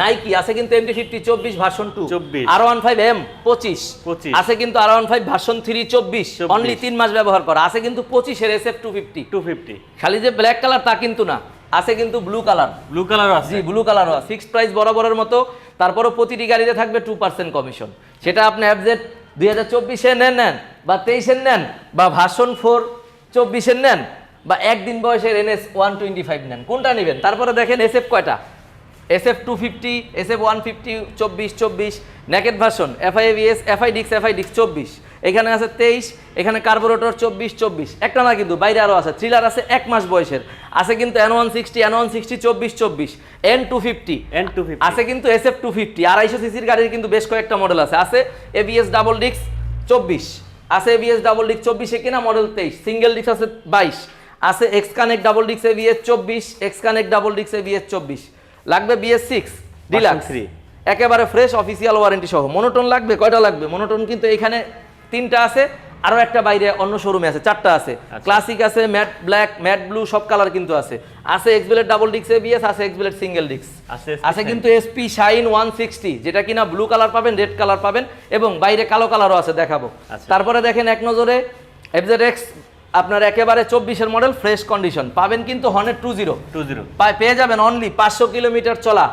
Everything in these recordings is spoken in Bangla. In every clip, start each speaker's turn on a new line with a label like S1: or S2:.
S1: নাইকি আছে কিন্তু এমটি ফিফটি চব্বিশ version two
S2: 24
S1: R one five M পঁচিশ।
S2: 25
S1: আছে কিন্তু R one five version three চব্বিশ। অনলি তিন মাস ব্যবহার করা। আছে কিন্তু পঁচিশের S F two fifty
S2: two fifty
S1: খালি যে ব্ল্যাক কালার তা কিন্তু না। আছে কিন্তু ব্লু কালার
S2: ব্লু কালারও আছে।
S1: G blue colour fixed price বরাবরের মতো। তারপরও প্রতিটি গাড়িতে থাকবে টু পার্সেন্ট কমিশন সেটা আপনি অ্যাপজেট দুই হাজার চব্বিশে নেন নেন বা তেইশের নেন বা ভার্সন ফোর চব্বিশের নেন বা একদিন বয়সের এনএস ওয়ান টোয়েন্টি ফাইভ নেন। কোনটা নেবেন? তারপরে দেখেন এস এফ কয়টা? S F two fifty S F one fifty চব্বিশ চব্বিশ naked version FI ABS FI ডিক্স এফআই ডিক্স চব্বিশ। এখানে আছে তেইশ এখানে কার্বোরেটর চব্বিশ চব্বিশ। একটা না কিন্তু বাইরে আরও আছে। থ্রিলার আছে এক মাস বয়সের। আছে কিন্তু N one sixty N one sixty চব্বিশ চব্বিশ। N two fifty
S2: N two fifty
S1: আছে কিন্তু এস এফ টু ফিফটি আড়াইশো সিসির গাড়ির কিন্তু বেশ কয়েকটা মডেল আছে। আছে এবিএস ডাবল ডিক্স চব্বিশ। আছে এবিএস ডাবল ডিক্স চব্বিশে কিনা মডেল তেইশ। সিঙ্গেল ডিক্স আছে বাইশ। আছে এক্স কানেক্ট ডাবল ডিক্স এবিএস চব্বিশ। এক্স কানেক্ট ডাবল ডিক্স এবিএস চব্বিশ। লাগবে বিএস সিক্স ডিলাক্স। একেবারে ফ্রেশ অফিসিয়াল ওয়ারেন্টি সহ। মনোটন লাগবে কয়টা লাগবে? মনোটন কিন্তু এখানে তিনটা আছে আরও একটা বাইরে অন্য শোরুমে আছে চারটা আছে। ক্লাসিক আছে ম্যাট ব্ল্যাক ম্যাট ব্লু সব কালার কিন্তু আছে। আছে এক্সবেলেট ডাবল ডিক্স এবিএস আছে এক্সবেলেট সিঙ্গেল ডিক্স
S2: আছে।
S1: কিন্তু এসপি শাইন ওয়ান সিক্সটি যেটা কিনা ব্লু কালার পাবেন রেড কালার পাবেন এবং বাইরে কালো কালারও আছে দেখাবো।
S2: আচ্ছা।
S1: তারপরে দেখেন এক নজরে এফজেড এক্স আপনার একেবারে চব্বিশের মডেল ফ্রেশ কন্ডিশন পাবেন কিন্তু Hornet two zero
S2: two zero
S1: পেয়ে যাবেন অনলি পাঁচশো কিলোমিটার চলা।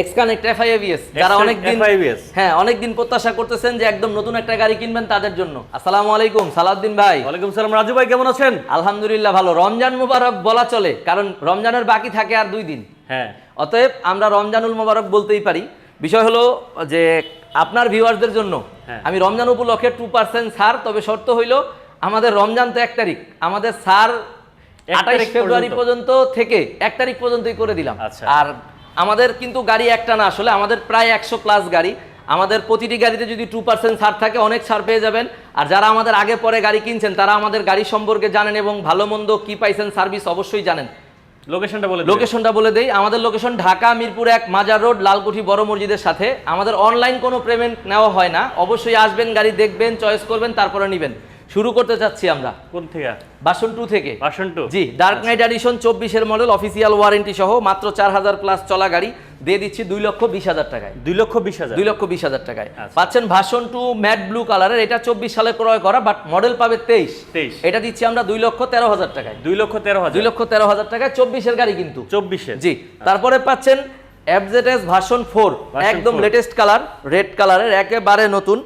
S1: এক্স কানেক্ট এফআইএভিএস যারা অনেক দিন হ্যাঁ অনেক দিন প্রত্যাশা করতেছেন যে একদম নতুন একটা গাড়ি কিনবেন তাদের জন্য। আসসালামু আলাইকুম সালাউদ্দিন ভাই।
S2: ওয়ালাইকুম সালাম রাজু ভাই কেমন আছেন?
S1: আলহামদুলিল্লাহ ভালো। রমজান মুবারক বলা চলে কারণ রমজানের বাকি থাকে আর দুই দিন।
S2: হ্যাঁ।
S1: অতএব আমরা রমজানুল মোবারক বলতেই পারি। বিষয় হলো যে আপনার ভিউয়ারদের জন্য
S2: হ্যাঁ।
S1: আমি রমজান উপলক্ষে টু পার্সেন্ট ছাড় তবে শর্ত হইল আমাদের রমজান তো এক তারিখ। আমাদের
S2: এক
S1: আঠাইশ ফেব্রুয়ারি
S2: পর্যন্ত।
S1: পর্যন্ত থেকে এক তারিখ পর্যন্তই করে দিলাম।
S2: আচ্ছা।
S1: আর আমাদের কিন্তু গাড়ি একটা না আসলে আমাদের প্রায় একশো প্লাস গাড়ি। আমাদের প্রতিটি গাড়িতে যদি টু পার্সেন্ট ছাড় থাকে অনেক ছাড় পেয়ে যাবেন। আর যারা আমাদের আগে পরে গাড়ি কিনছেন তারা আমাদের গাড়ি সম্পর্কে জানেন এবং ভালো মন্দ কি পাইছেন সার্ভিস অবশ্যই জানেন।
S2: লোকেশনটা বলে
S1: লোকেশনটা বলে দেই। আমাদের লোকেশন ঢাকা মিরপুর এক মাজার রোড লালকুঠি বড় মসজিদের সাথে। আমাদের অনলাইন কোনো পেমেন্ট নেওয়া হয় না। অবশ্যই আসবেন গাড়ি দেখবেন চয়েস করবেন তারপরে নেবেন। শুরু করতে চাচ্ছি আমরা।
S2: কোন থেকে?
S1: বাসন টু থেকে।
S2: ভার্সন টু
S1: জি ডার্ক নাইট এডিশন চব্বিশের মডেল অফিসিয়াল ওয়ারেন্টি সহ মাত্র চার হাজার প্লাস চলা গাড়ি। দিয়ে দিচ্ছি দুই লক্ষ বিশ হাজার টাকায়।
S2: দুই লক্ষ বিশ হাজার?
S1: দুই লক্ষ বিশ হাজার টাকায়।
S2: আচ্ছা।
S1: পাচ্ছেন ভার্সন টু ম্যাট ব্লু কালারের এটা চব্বিশ সালে ক্রয় করা বাট মডেল পাবে তেইশ।
S2: 23
S1: এটা দিচ্ছি আমরা দুই লক্ষ তেরো হাজার টাকায়।
S2: দুই লক্ষ তেরো হাজার।
S1: দুই লক্ষ তেরো হাজার টাকায় চব্বিশের গাড়ি কিন্তু।
S2: চব্বিশে
S1: জি তারপরে পাচ্ছেন এফজেডএস ভার্সন ফোর একদম লেটেস্ট কালার রেড কালারের একেবারে নতুন।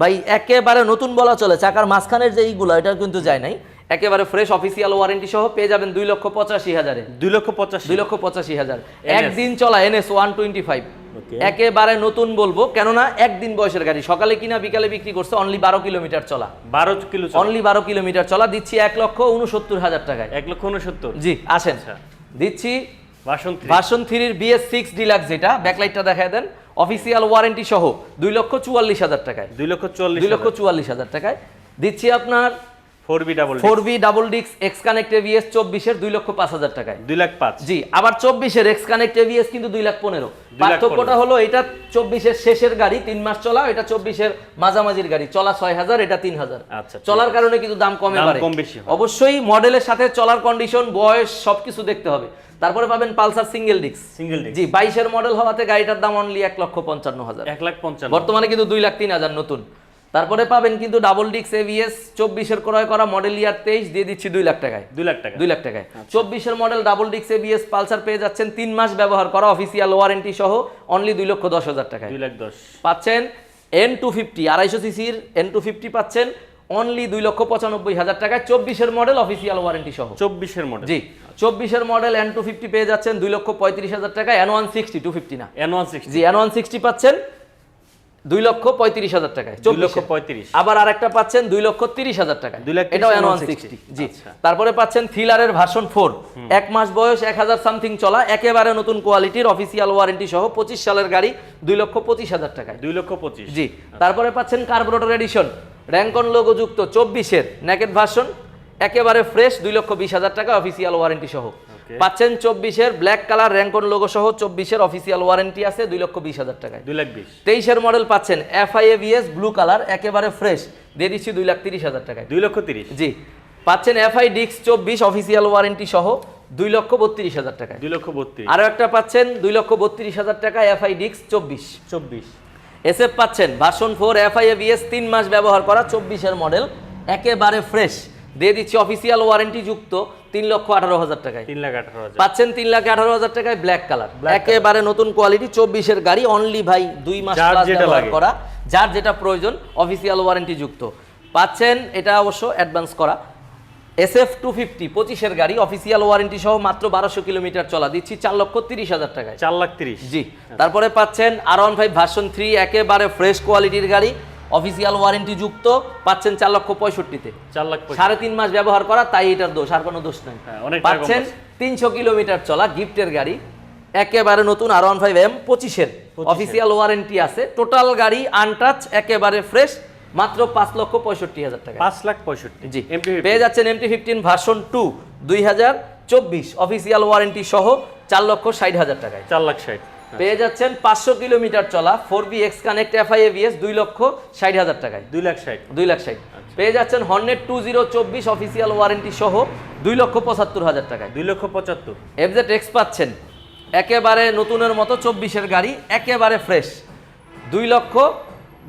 S1: ভাই একেবারে নতুন বলা চলে চাকার মাঝখানের যে এইগুলো এটা কিন্তু যায় নাই। একেবারে ফ্রেশ অফিসিয়াল ওয়ারেন্টি সহ পেয়ে যাবেন দুই লক্ষ পঁচাশি হাজারে।
S2: দুই লক্ষ পঁচাশি।
S1: দুই লক্ষ পঁচাশি হাজার। একদিন চলা এনএস ওয়ান টোয়েন্টি ফাইভ একেবারে নতুন বলব কেননা একদিন বয়সের গাড়ি। সকালে কিনা বিকালে বিক্রি করছে অনলি বারো কিলোমিটার চলা।
S2: বারো কিলো
S1: অনলি বারো কিলোমিটার চলা দিচ্ছি এক লক্ষ উনসত্তর হাজার টাকায়।
S2: এক লক্ষ উনসত্তর।
S1: জি আসেন।
S2: আচ্ছা।
S1: দিচ্ছি
S2: ভার্সন
S1: থ্রির বিএস সিক্স ডিলাক্স যেটা ব্যাকলাইটটা দেখায় দেন। অফিসিয়াল ওয়ারেন্টি সহ দুই লক্ষ চুয়াল্লিশ হাজার টাকায়।
S2: দুই লক্ষ চল্লিশ
S1: দুই লক্ষ চুয়াল্লিশ হাজার টাকায়। দিচ্ছি আপনার
S2: four V double
S1: four V double ডিক্স এক্স কানেক্ট এভিএস চব্বিশের দুই লক্ষ পাঁচ হাজার টাকায়।
S2: দুই লাখ পাঁচ।
S1: জি আবার চব্বিশের এক্স কানেক্ট এভিএস কিন্তু দুই লাখ পনেরো। পার্থক্যটা হলো এটা চব্বিশের শেষের গাড়ি তিন মাস চলা এটা চব্বিশের মাঝামাঝির গাড়ি। চলা ছয় হাজার এটা তিন হাজার।
S2: আচ্ছা,
S1: চলার কারণে কিন্তু দাম কমে পারে
S2: কম বেশি
S1: অবশ্যই মডেলের সাথে চলার কন্ডিশন বয়স সবকিছু দেখতে হবে। তারপরে পাবেন পালসার সিঙ্গেল ডিক্স
S2: সিঙ্গেল ডিস্ক
S1: জি বাইশের মডেল হওয়াতে গাড়িটার দাম অনলি এক লক্ষ পঞ্চান্ন হাজার।
S2: এক লাখ পঞ্চান্ন।
S1: বর্তমানে কিন্তু দুই লাখ তিন হাজার নতুন। তারপরে পাবেন কিন্তু ডাবল ডিক্স এভিএস চব্বিশের ক্রয় করা মডেল ইয়ার তেইশ দিয়ে দিচ্ছি দুই লাখ টাকায়।
S2: দুই লাখ টাকা।
S1: দুই লাখ টাকায়। চব্বিশের মডেল ডাবল ডিক্স এভিএস পালসার পেয়ে যাচ্ছেন তিন মাস ব্যবহার করা অফিসিয়াল ওয়ারেন্টি সহ অনলি দুই লক্ষ দশ হাজার টাকায়।
S2: দুই লাখ দশ।
S1: পাচ্ছেন এন টু ফিফটি আড়াইশো সিসির এন টু ফিফটি পাচ্ছেন অনলি দুই লক্ষ পঁচানব্বই হাজার টাকায় চব্বিশের মডেল অফিসিয়াল ওয়ারেন্টি সহ।
S2: চব্বিশের মডেল
S1: জি চব্বিশের মডেল এন টু ফিফটি পেয়ে যাচ্ছেন দুই লক্ষ পঁয়ত্রিশ হাজার টাকা N one sixty two fifty না।
S2: এন ওয়ান সিক্সটি
S1: জি এন ওয়ান সিক্সটি পাচ্ছেন। দুই লক্ষ পঁয়ত্রিশ হাজার টাকায়
S2: দুই লক্ষ পঁয়ত্রিশ।
S1: আবার আরেকটা পাচ্ছেন দুই লক্ষ তিরিশ হাজার টাকা
S2: দুই লাখ
S1: এটাও ওয়ান সিক্সটি জি।
S2: আচ্ছা।
S1: তারপরে পাচ্ছেন থ্রিলারের ভার্সন ফোর এক মাস বয়স এক হাজার সামথিং চলা একেবারে নতুন কোয়ালিটির অফিসিয়াল ওয়ারেন্টি সহ পঁচিশ সালের গাড়ি দুই লক্ষ পঁচিশ হাজার টাকায়।
S2: দুই লক্ষ পঁচিশ।
S1: জি। তারপরে পাচ্ছেন কার্বোরেটর এডিশন র্যাঙ্কন লোগো যুক্ত চব্বিশের নেকেট ভার্সন একেবারে ফ্রেশ দুই লক্ষ বিশ হাজার টাকা অফিসিয়াল ওয়ারেন্টি সহ. পাচ্ছেন চব্বিশের ব্ল্যাক কালার র্যাঙ্কন লোগো সহ চব্বিশের অফিসিয়াল ওয়ারেন্টি আছে দুই লক্ষ বিশ হাজার টাকায়।
S2: দুই লাখ বিশ।
S1: তেইশের মডেল পাচ্ছেন এফআইএভিএস ব্লু কালার একেবারে ফ্রেশ দিয়ে দিচ্ছি দুই লাখ তিরিশ হাজার টাকায়।
S2: দুই লক্ষ তিরিশ।
S1: জি। পাচ্ছেন এফআই ডিক্স চব্বিশ অফিসিয়াল ওয়ারেন্টি সহ দুই লক্ষ বত্রিশ হাজার টাকায়।
S2: দুই লক্ষ বত্রিশ।
S1: আরও একটা পাচ্ছেন দুই লক্ষ বত্রিশ হাজার টাকা এফ আই ডিক্স চব্বিশ।
S2: চব্বিশ।
S1: এসএফ পাচ্ছেন ভার্সন ফোর এফআই এবিএস তিন মাস ব্যবহার করা চব্বিশের মডেল একেবারে ফ্রেশ দিয়ে দিচ্ছি অফিসিয়াল ওয়ারেন্টি যুক্ত তিন লক্ষ আঠারো হাজার টাকায়।
S2: তিন লাখ আঠারো হাজার।
S1: পাচ্ছেন তিন লাখ আঠারো হাজার টাকায় ব্ল্যাক কালার একেবারে নতুন কোয়ালিটি চব্বিশের গাড়ি অনলি ভাই দুই মাস ব্যবহার করা যার যেটা প্রয়োজন অফিসিয়াল ওয়ারেন্টি যুক্ত। পাচ্ছেন এটা অবশ্য অ্যাডভান্স করা। এস এফ টু ফিফটি পঁচিশের গাড়ি অফিসিয়াল ওয়ারেন্টি সহ মাত্র বারোশো কিলোমিটার চলা। দিচ্ছি চার লক্ষ তিরিশ হাজার টাকায়।
S2: চার লাখ তিরিশ।
S1: জি তারপরে পাচ্ছেন R one five version three একেবারে ফ্রেশ কোয়ালিটির গাড়ি। অফিসিয়াল ওয়ারেন্টি যুক্ত পাচ্ছেন চার লক্ষ পঁয়ষট্টিতে।
S2: চার লাখ
S1: সাড়ে তিন মাস ব্যবহার করা তাই এটার দোষ আর কোনো দোষ নাই।
S2: হ্যাঁ,
S1: পাচ্ছেন। তিনশো কিলোমিটার চলা গিফটের গাড়ি একেবারে নতুন আর ওয়ান ফাইভ এম পঁচিশের। অফিসিয়াল ওয়ারেন্টি আছে টোটাল গাড়ি আনটাচ একেবারে ফ্রেশ মাত্র পাঁচ লক্ষ পঁয়ষট্টি হাজার টাকা।
S2: পাঁচ লাখ পঁয়ষট্টি
S1: জি পেয়ে যাচ্ছেন এমটি ফিফটিন ভার্সন টু দুই হাজার চব্বিশ। অফিসিয়াল ওয়ারেন্টি সহ চার লক্ষ ষাট হাজার টাকায়।
S2: চার লাখ ষাট।
S1: পেয়ে যাচ্ছেন পাঁচশো কিলোমিটার চলা four V X connect FI ABS দুই লক্ষ ষাট হাজার টাকায়।
S2: দুই লাখ ষাট।
S1: দুই লাখ ষাট। পেয়ে যাচ্ছেন হর্নেট টু জিরো চব্বিশ অফিসিয়াল ওয়ারেন্টি সহ দুই লক্ষ পঁচাত্তর হাজার টাকায়।
S2: দুই লক্ষ পঁচাত্তর।
S1: এফজেড এক্স পাচ্ছেন। একেবারে নতুনের মতো চব্বিশের গাড়ি একেবারে ফ্রেশ। দুই লক্ষ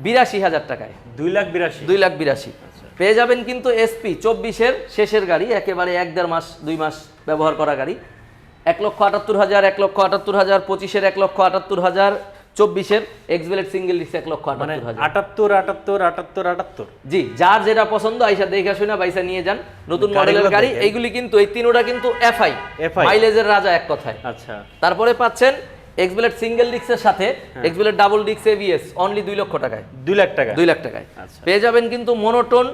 S1: বিরাশি হাজার টাকায়।
S2: দুই লাখ বিরাশি।
S1: দুই লাখ বিরাশি। পেয়ে যাবেন কিন্তু এসপি চব্বিশের শেষের গাড়ি একেবারে এক দেড় মাস দুই মাস ব্যবহার করা গাড়ি। এক লক্ষ আটাত্তর হাজার এক লক্ষ আটাত্তর হাজার পঁচিশের এক লক্ষ আটাত্তর হাজার চব্বিশের এক্সবেলেট সিঙ্গেল ডিস্ক এক লক্ষ
S2: মানে
S1: আটাত্তর হাজার।
S2: আটাত্তর আটাত্তর আটাত্তর আটাত্তর?
S1: জি যার যেটা পছন্দ আইসা দেখে শুনে বাইসা নিয়ে যান। নতুন মডেলের গাড়ি এইগুলি কিন্তু এই তিনোটা কিন্তু এফআই
S2: FI
S1: মাইলেজের রাজা এক কথায়।
S2: আচ্ছা।
S1: তারপরে পাচ্ছেন এক্সবেলেট সিঙ্গেল ডিস্কের সাথে। X blade double disc ABS only দুই লক্ষ টাকায়।
S2: দুই লাখ টাকা
S1: দুই লাখ টাকায়।
S2: আচ্ছা।
S1: পেয়ে যাবেন কিন্তু মনোটোন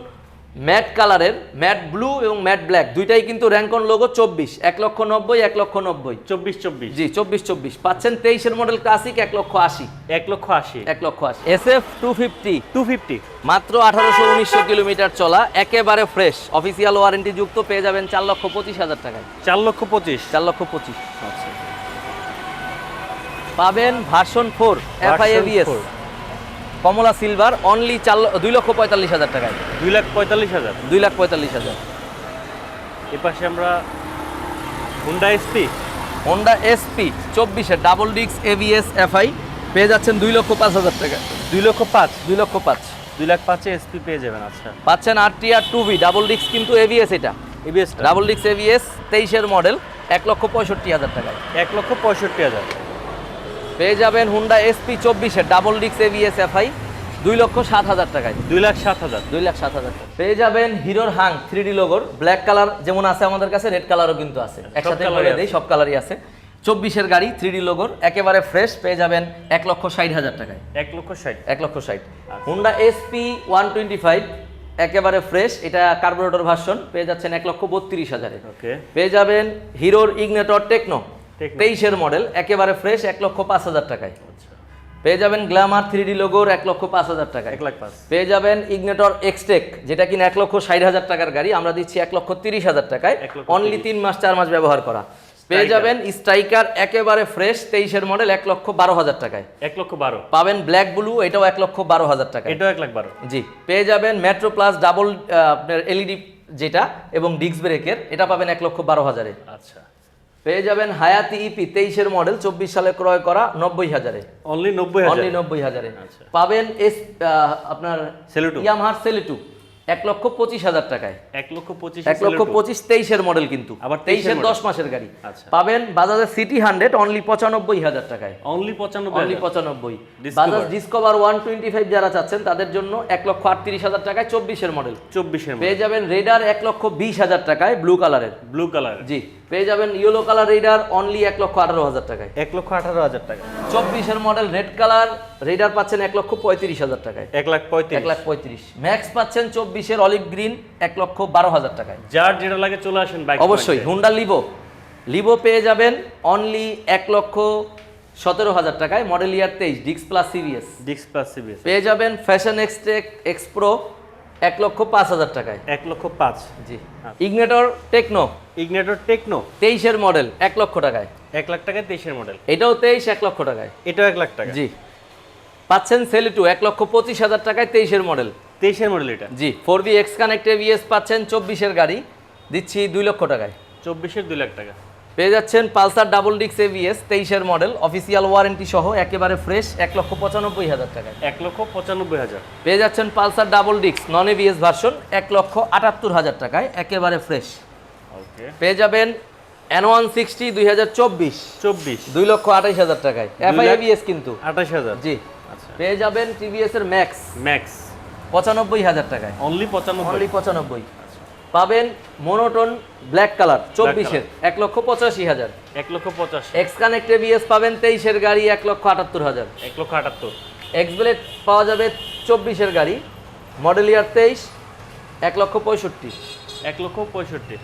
S1: ম্যাট কালারের ম্যাট ব্লু এবং ম্যাট ব্ল্যাক। দুইটাই কিন্তু র্যাঙ্কন লোগো চব্বিশ এক লক্ষ নব্বই এক লক্ষ নব্বই।
S2: চব্বিশ চব্বিশ।
S1: জি চব্বিশ চব্বিশ। পাচ্ছেন তেইশের মডেল ক্লাসিক এক লক্ষ আশি।
S2: এক লক্ষ আশি।
S1: এক লক্ষ আশি। S F two fifty
S2: two fifty
S1: মাত্র আঠারোশো উনিশশো কিলোমিটার চলা একেবারে ফ্রেশ। অফিসিয়াল ওয়ারেন্টি যুক্ত পেয়ে যাবেন চার লক্ষ পঁচিশ হাজার টাকায়।
S2: চার লক্ষ পঁচিশ।
S1: চার লক্ষ পঁচিশ। পাবেন version four FI
S2: Version
S1: ABS
S2: four,
S1: কমলা সিলভার অনলি চার দুই লক্ষ পঁয়তাল্লিশ হাজার টাকায়।
S2: দুই লাখ পঁয়তাল্লিশ হাজার?
S1: দুই লাখ পঁয়তাল্লিশ হাজার।
S2: এ পাশে আমরা হুন্ডা এসপি
S1: হোন্ডা এসপি চব্বিশের ডাবল ডিক্স এভিএস এফআই পেয়ে যাচ্ছেন দুই লক্ষ পাঁচ হাজার টাকা
S2: দুই লক্ষ পাঁচ?
S1: দুই লক্ষ পাঁচ।
S2: দুই লাখ পাঁচে এসপি পেয়ে যাবেন আচ্ছা।
S1: পাচ্ছেন R T R two V double ডিক্স কিন্তু এভিএস এটা।
S2: এবিএস
S1: ডাবল ডিক্স এভিএস তেইশের মডেল এক লক্ষ পঁয়ষট্টি হাজার টাকায়।
S2: এক লক্ষ পঁয়ষট্টি হাজার।
S1: পেয়ে যাবেন হুন্ডা এসপি চব্বিশের ডাবল ডিক্স এভিএস এফআই দুই লক্ষ সাত হাজার টাকায়।
S2: দুই লাখ সাত হাজার।
S1: দুই লাখ সাত হাজার টাকা। পেয়ে যাবেন হিরোর হাং থ্রি ডি লোগোর ব্ল্যাক কালার যেমন আছে আমাদের কাছে রেড কালারও কিন্তু আছে। একসাথে। দেই সব কালারই আছে। চব্বিশের গাড়ি থ্রি ডি লোগোর একেবারে ফ্রেশ পেয়ে যাবেন এক লক্ষ ষাট হাজার টাকায়।
S2: এক লক্ষ ষাট।
S1: এক লক্ষ ষাট। Honda SP one twenty five একেবারে ফ্রেশ এটা কার্বোরেটর ভার্সন পেয়ে যাচ্ছেন এক লক্ষ বত্রিশ হাজারে। পেয়ে যাবেন হিরোর ইগনেটর টেকনো। তেইশের মডেল একেবারে ফ্রেশ এক লক্ষ পাঁচ হাজার টাকায়।
S2: আচ্ছা।
S1: পেয়ে যাবেন গ্ল্যামার থ্রি ডি লোগোর এক লক্ষ পাঁচ হাজার টাকা
S2: এক লাখ পাঁচ।
S1: পেয়ে যাবেন ইগনেটর এক্সটেক যেটা কিনা এক লক্ষ ষাট হাজার টাকার গাড়ি আমরা দিচ্ছি এক লক্ষ তিরিশ হাজার টাকায়। অনলি তিন মাস চার মাস ব্যবহার করা। পেয়ে যাবেন স্ট্রাইকার একেবারে ফ্রেশ তেইশের মডেল এক লক্ষ বারো হাজার টাকায়।
S2: এক লক্ষ বারো।
S1: পাবেন ব্ল্যাক ব্লু এটাও এক লক্ষ বারো হাজার টাকায়।
S2: এটাও এক লাখ বারো।
S1: জি পেয়ে যাবেন মেট্রো প্লাস ডাবল আপনার এলইডি যেটা এবং ডিস্ক ব্রেকের এটা পাবেন এক লক্ষ বারো হাজারে।
S2: আচ্ছা।
S1: পেয়ে যাবেন হায়াতি ইপি তেইশের মডেল চব্বিশ সালে ক্রয় করা নব্বই হাজারে।
S2: অনলি নব্বই
S1: অনলি নব্বই হাজারে।
S2: আচ্ছা।
S1: পাবেন এস আপনার
S2: সেলুটু
S1: ইয়ামাহার সেলিটু এক লক্ষ পঁচিশ হাজার টাকায়।
S2: এক লক্ষ পঁচিশ
S1: এক লক্ষ পঁচিশ তেইশের মডেল কিন্তু।
S2: আবার
S1: তেইশের দশ মাসের গাড়ি।
S2: আচ্ছা।
S1: পাবেন বাজাজের সিটি হান্ড্রেড অনলি পঁচানব্বই হাজার টাকায়।
S2: অনলি পঁচানব্বই
S1: অনলি পঁচানব্বই। Bajaj Discover one twenty five যারা চাচ্ছেন তাদের জন্য এক লক্ষ আটত্রিশ হাজার টাকায় চব্বিশের মডেল
S2: চব্বিশের
S1: পেয়ে যাবেন রেডার এক লক্ষ বিশ হাজার টাকায় ব্লু কালারের
S2: ব্লু কালার
S1: জি। পেয়ে যাবেন ইয়েলো কালার রেডার অনলি এক লক্ষ আঠারো হাজার টাকায়।
S2: এক লক্ষ আঠারো হাজার টাকা
S1: চব্বিশের মডেল রেড কালার রেডার পাচ্ছেন এক লক্ষ পঁয়ত্রিশ হাজার টাকায়।
S2: এক লাখ পঁয়ত্রিশ।
S1: এক লাখ পঁয়ত্রিশ। ম্যাক্স পাচ্ছেন চব্বিশের অলিভ গ্রিন এক লক্ষ বারো হাজার টাকায়।
S2: যার যেটা লাগে চলে আসেন বাইক
S1: অবশ্যই হুন্ডা লিভো লিভো পেয়ে যাবেন অনলি এক লক্ষ সতেরো হাজার টাকায়। মডেল ইয়ার তেইশ ডিক্স প্লাস সিরিয়াস
S2: ডিক্স প্লাস সিবিএস
S1: পেয়ে যাবেন ফ্যাশন এক্সটেক এক্সপ্রো এক লক্ষ পাঁচ হাজার টাকায়।
S2: এক লক্ষ পাঁচ।
S1: জি। ইগনেটর টেকনো
S2: ইগনেটর টেকনো
S1: তেইশের মডেল এক লক্ষ টাকায়।
S2: এক লাখ টাকায় তেইশের মডেল
S1: এটাও তেইশ এক লক্ষ টাকায়।
S2: এটাও এক লাখ টাকা
S1: জি। পাচ্ছেন সেলিটু এক লক্ষ পঁচিশ হাজার টাকায় তেইশের মডেল
S2: তেইশের মডেল এটা।
S1: জি four V X connect ABS পাচ্ছেন চব্বিশের গাড়ি। দিচ্ছি দুই লক্ষ টাকায়।
S2: চব্বিশের দুই লাখ টাকা।
S1: পেয়ে যাচ্ছেন পালসার ডাবল ডিক্স এভিএস তেইশের মডেল অফিসিয়াল ওয়ারেন্টি সহ একেবারে ফ্রেশ এক লক্ষ পঁচানব্বই হাজার টাকায়।
S2: এক লক্ষ পঁচানব্বই হাজার।
S1: পেয়ে যাচ্ছেন পালসার ডাবল ডিক্স নন এভিএস ভার্সন এক লক্ষ আটাত্তর হাজার টাকায় একেবারে ফ্রেশ
S2: ওকে।
S1: পেয়ে যাবেন এন ওয়ান সিক্সটি দুই হাজার চব্বিশ।
S2: চব্বিশ।
S1: দুই লক্ষ আঠাইশ হাজার টাকায়। এফআই এভিএস কিন্তু।
S2: আঠাশ হাজার।
S1: জি।
S2: আচ্ছা।
S1: পেয়ে যাবেন টিভিএস এর ম্যাক্স
S2: ম্যাক্স
S1: পঁচানব্বই হাজার টাকায়।
S2: অনলি পঁচানব্বই।
S1: অনলি পঁচানব্বই। পাবেন মোনোটোন ব্ল্যাক কালার চব্বিশের এক লক্ষ পঁচাশি হাজার।
S2: এক লক্ষ পঁচাশ।
S1: এক্স কানেক্ট এবিএস পাবেন তেইশের গাড়ি এক লক্ষ আটাত্তর হাজার।
S2: এক লক্ষ আটাত্তর।
S1: এক্স ব্লেড পাওয়া যাবে চব্বিশের গাড়ি মডেল ইয়ার তেইশ এক লক্ষ পঁয়ষট্টি।
S2: এক লক্ষ পঁয়ষট্টি।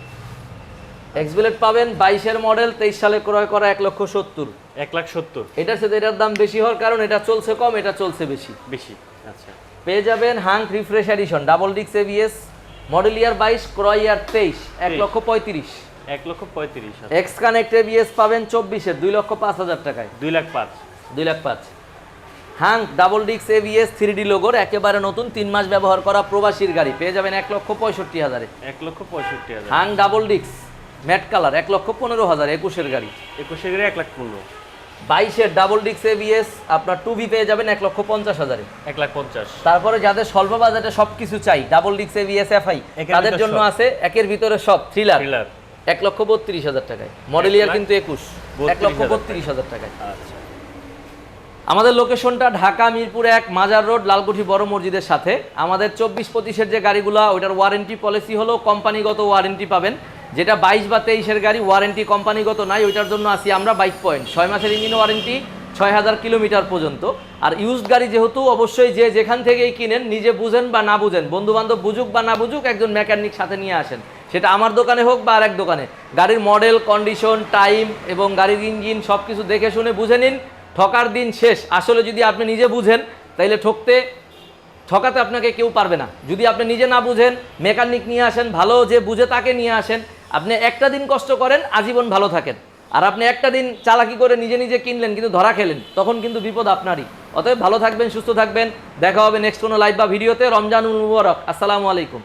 S1: এক্স ব্লেড পাবেন বাইশের মডেল তেইশ সালে ক্রয় করা এক লক্ষ সত্তর।
S2: এক লাখ সত্তর।
S1: এটার সাথে এটার দাম বেশি হওয়ার কারণ এটা চলছে কম এটা চলছে বেশি।
S2: বেশি আচ্ছা।
S1: পেয়ে যাবেন হাঙ্ক রিফ্রেশ এডিশন ডাবল ডিক্স এবিএস মডেল ইয়ার বাইশ ক্রয় ইয়ার তেইশ এক লক্ষ পঁয়ত্রিশ।
S2: এক লক্ষ পঁয়ত্রিশ।
S1: এক্স কানেক্ট এবিএস পাবেন চব্বিশে দুই লক্ষ পাঁচ হাজার টাকায়।
S2: দুই লাখ পাঁচ।
S1: দুই লাখ পাঁচ। হাং ডাবল ডিক্স এবিএস থ্রি ডি লোগোর একেবারে নতুন তিন মাস ব্যবহার করা প্রবাসীর গাড়ি। পেয়ে যাবেন এক লক্ষ পঁয়ষট্টি হাজারে।
S2: এক লক্ষ পঁয়ষট্টি হাজার।
S1: হাং ডাবল ডিক্স ম্যাট কালার এক লক্ষ পনেরো হাজার একুশের গাড়ি।
S2: একুশের গাড়ি এক লাখ পনেরো।
S1: বাইশের ডাবল ডিক্স এবিএস আপনার টু বি পেয়ে যাবেন এক লক্ষ পঞ্চাশ হাজারে।
S2: এক লাখ পঞ্চাশ।
S1: তারপরে যাদের স্বল্প বাজেটে সব কিছু চাই ডাবল ডিক্স এবিএস এফআই তাদের জন্য আছে একের ভিতরে সব থ্রিলার
S2: থ্রিলার
S1: এক লক্ষ বত্রিশ হাজার টাকায়। মডেল ইয়ার কিন্তু একুশ। এক লক্ষ বত্রিশ হাজার টাকায়।
S2: আচ্ছা।
S1: আমাদের লোকেশনটা ঢাকা মিরপুর এক মাজার রোড লালকুঠি বড় মসজিদের সাথে। আমাদের চব্বিশ পঁচিশের যে গাড়িগুলো ওইটার ওয়ারেন্টি পলিসি হলো কোম্পানিগত ওয়ারেন্টি পাবেন। যেটা বাইশ বা তেইশের গাড়ি ওয়ারেন্টি কোম্পানিগত নাই, ওইটার জন্য আসি আমরা বাইক পয়েন্ট ছয় মাসের ইঞ্জিন ওয়ারেন্টি ছয় হাজার কিলোমিটার পর্যন্ত। আর ইউজড গাড়ি যেহেতু, অবশ্যই যে যেখান থেকেই কিনেন, নিজে বুঝেন বা না বুঝেন বন্ধু বান্ধব বুঝুক বা না বুঝুক, একজন মেকানিক সাথে নিয়ে আসেন। সেটা আমার দোকানে হোক বা আরেক দোকানে। গাড়ির মডেল কন্ডিশন টাইম এবং গাড়ির ইঞ্জিন সব কিছু দেখে শুনে বুঝে নিন, ঠকার দিন শেষ। আসলে যদি আপনি নিজে বুঝেন, তাইলে ঠকতে, ঠকাতে আপনাকে কেউ পারবে না। যদি আপনি নিজে না বুঝেন মেকানিক নিয়ে আসেন, ভালো যে বুঝে তাকে নিয়ে আসেন আপনি একটা দিন কষ্ট করেন, আজীবন ভালো থাকেন। আর আপনি একটা দিন চালাকি করে নিজে নিজে কিনলেন, কিন্তু ধরা খেলেন, তখন কিন্তু বিপদ আপনারই। অতএব ভালো থাকবেন, সুস্থ থাকবেন। দেখা হবে নেক্সট কোনো লাইভ বা ভিডিওতে রমজানুল মুবারক। আসসালামু আলাইকুম।